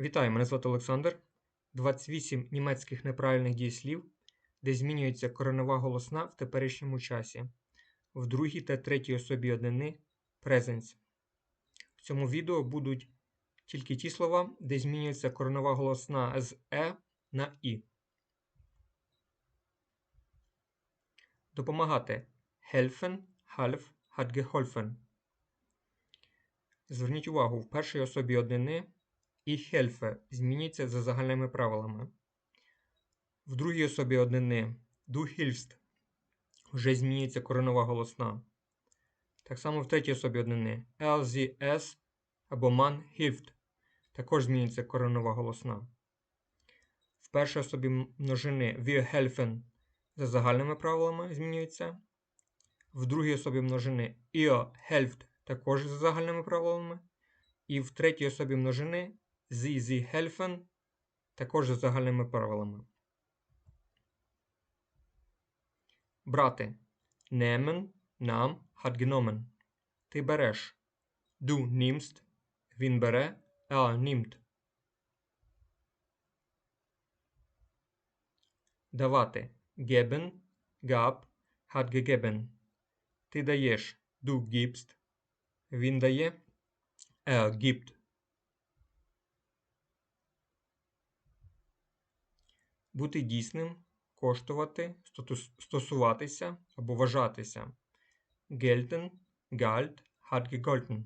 Вітаю, мене звати Олександр. 28 німецьких неправильних дієслів, де змінюється коренова голосна в теперішньому часі, в другій та третій особі однини presence. В цьому відео будуть тільки ті слова, де змінюється коренова голосна з е на і. Допомагати helfen, half, hat geholfen. Зверніть увагу, в першій особі однини і хельфе змінюється за загальними правилами. В другій особі однини du hilfst вже змінюється коренова голосна. Так само в третій особі однини es або man hilft також змінюється коренова голосна. В першій особі множини wir helfen за загальними правилами змінюється. В другій особі множини ihr helft також за загальними правилами. І в третій особі множини Helfen також за загальними правилами. Брати. Ти береш. Nimmst. Він бере. Er nimmt. Давати. Gab, hat gegeben. Ти даєш. Du gibst. Він дає. Er gibt. Бути дійсним, коштувати, стосуватися або вважатися. Gelten, galt, hat.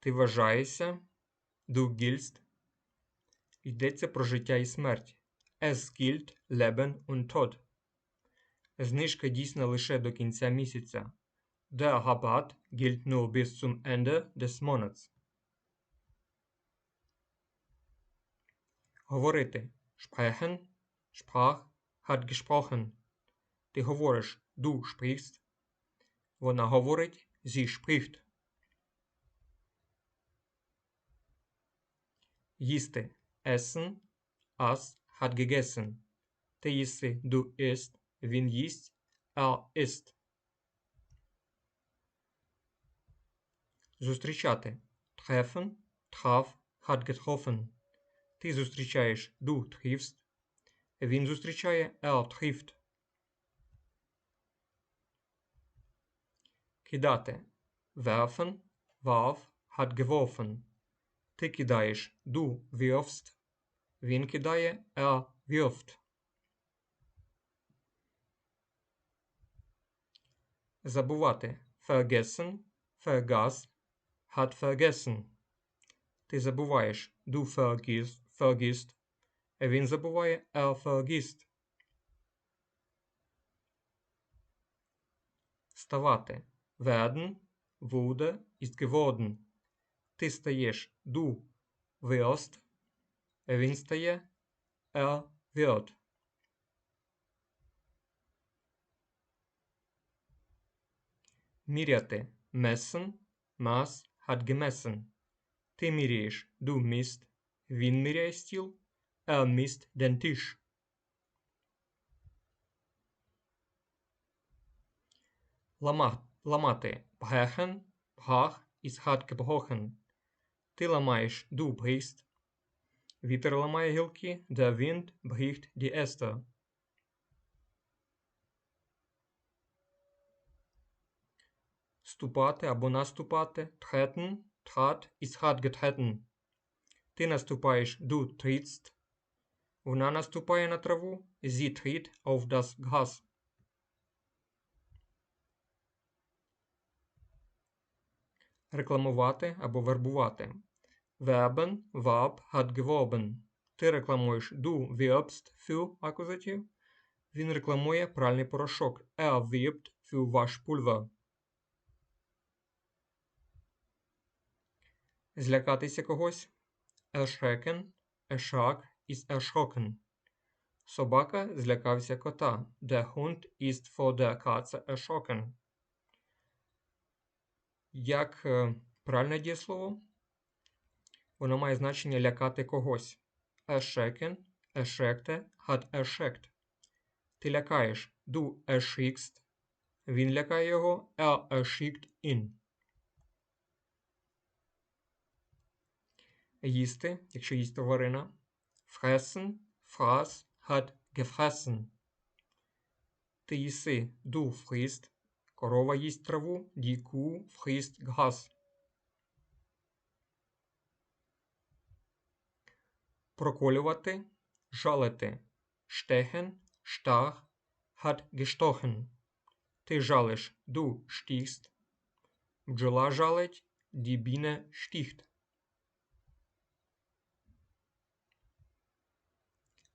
Ти вважаєшся, du. Йдеться про життя і смерть. Es gilt Leben und Tod. Знижка дійсна лише до кінця місяця. Der Rabatt gilt nur bis zum Ende des Monats. Говорити. Sprechen, sprach, hat gesprochen. Ти говориш du sprichst. Вона говорить sie spricht. Їсти essen, aß, hat gegessen. Ти їси du isst. Він їсть er isst. Зустрічати treffen, traf, hat getroffen. Ти зустрічаєш du triffst. Він зустрічає er trifft. Кидати werfen, warf, hat geworfen. Ти кидаєш du wirfst. Він кидає er wirft. Забувати vergessen, vergaß, hat vergessen. Ти забуваєш du vergisst, vergisst. Він забуває er vergisst. Ставати werden, wurde, ist geworden. Ти стаєш du wirst. Він стає er wird. Міряти messen, maß, hat gemessen. Ти міряєш du misst. Він міряє стіл. Er den Tisch. Лама, ламати brechen, brach, ist hat gebrochen. Ти ламаєш du brichst. Вітер ламає гілки. Der Wind bricht die Äste. Ступати або наступати. Treten, trat, ist hat getreten. Ти наступаєш du trittst. Вона наступає на траву. Sie tritt auf das Gras. Рекламувати або вербувати. Werben, Verb, hat geworben. Ти рекламуєш du wirbst für акузатив. Він рекламує пральний порошок. Er wirbt für Waschpulver. Злякатися когось. Erschrecken, erschrak, ist erschrocken. Собака злякався кота. Der Hund ist vor der Katze erschrocken. Як е, правильне дієслово? Воно має значення лякати когось. Hat erschreckt. Ти лякаєш. Du erschrickst. Він лякає його. Er erschrickt ihn. Ти їси, du frisst. Корова їсть траву, Kuh frisst Gras. Проколювати, жалити. Stechen, stach, hat gestochen. Ти жалиш, du stichst. Бджола жалить, Biene sticht.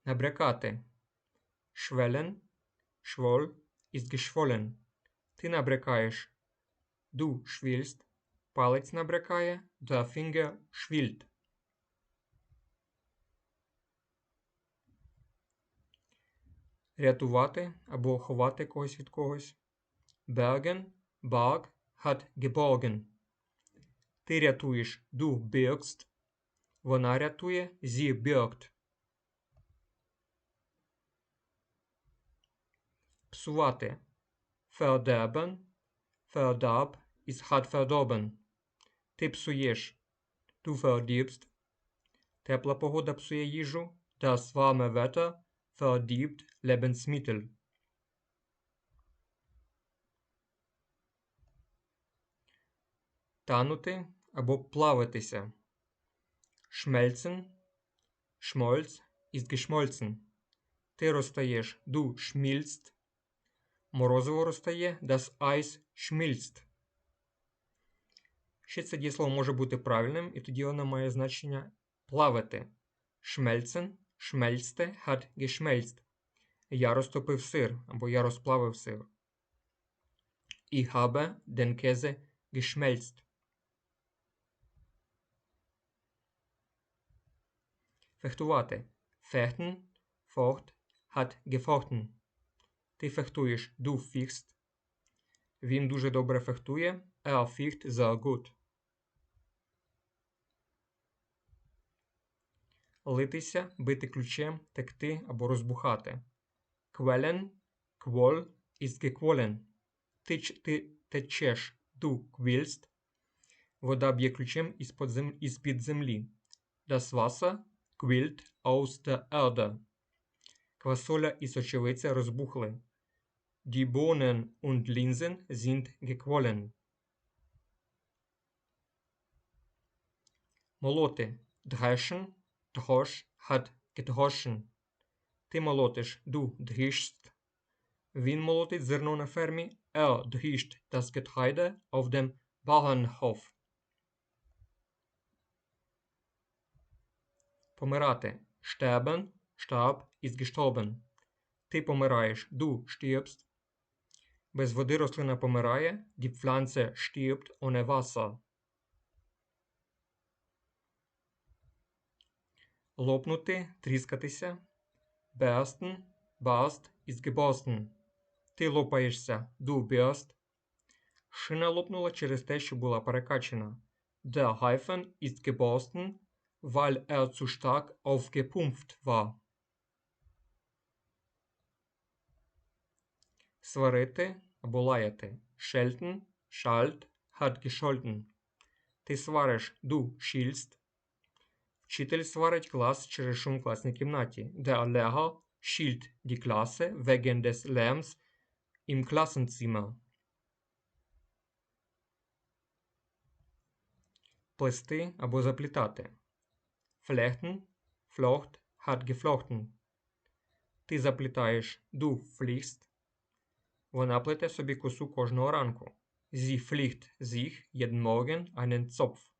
Набрякати. Schwellen, schwoll, ist geschwollen. Ти набрякаєш. Du schwillst. Палець набрякає. Der Finger schwillt. Рятувати або ховати когось від когось. Bergen, barg, hat geborgen. Ти рятуєш. Du birgst. Вона рятує. Sie birgt. Псувати. Verderben. Verdarb ist hat verdorben. Ти псуєш. Du verdirbst. Тепла погода псує їжу. Das warme Wetter verdirbt Lebensmittel. Танути або плавитися. Schmelzen. Schmolz ist geschmolzen. Ти розтаєш. Du schmilzt. Морозиво розтає. Das Eis schmilzt. Ще це дієслово може бути правильним, і тоді воно має значення плавати. Schmelzen. Schmelzte hat geschmelzt. Я розтопив сир або я розплавив сир. Ich habe den Käse geschmelzt. Фехтувати. Fechten, focht, hat gefochten. Ти фехтуєш. Du fichst. Він дуже добре фехтує. Er ficht sehr gut. Литися, бити ключем, текти або розбухати. Quellen, quoll ist gequollen. Ти, ти течеш. Du quillst. Вода б'є ключем із-під зем, із землі. Das Wasser quillt aus der Erde. Квасоля і сочевиця розбухли. Die Bohnen und Linsen sind gequollen. Молоти. Dreschen, drosch, hat gedroschen. Ти молотиш. Du drischst. Він молотить зерно на фермі. Er drischt das Getreide auf dem Bauernhof. Помирати. Sterben, starb, ist gestorben. Ти помираєш. Du stirbst. Без води рослина помирає. Die Pflanze stirbt ohne Wasser. Лопнути, тріскатися. Bersten, barst, ist geborsten. Ти лопаєшся. Du birst. Шина лопнула через те, що була перекачена. Der Reifen ist geborsten, weil er zu stark aufgepumpt war. Сварити або лаяти. Schelten, schalt, hat gescholten. Ти свариш. Du schilst. Вчитель сварить клас через шум в класній кімнаті. Der Lehrer schilt die Klasse wegen des Lärms im Klassenzimmer. Плести або заплітати. Flechten, flocht, hat geflochten. Ти заплітаєш. Du flichst. Вона плете собі косу кожного ранку. Jeden Morgen einen Zopf.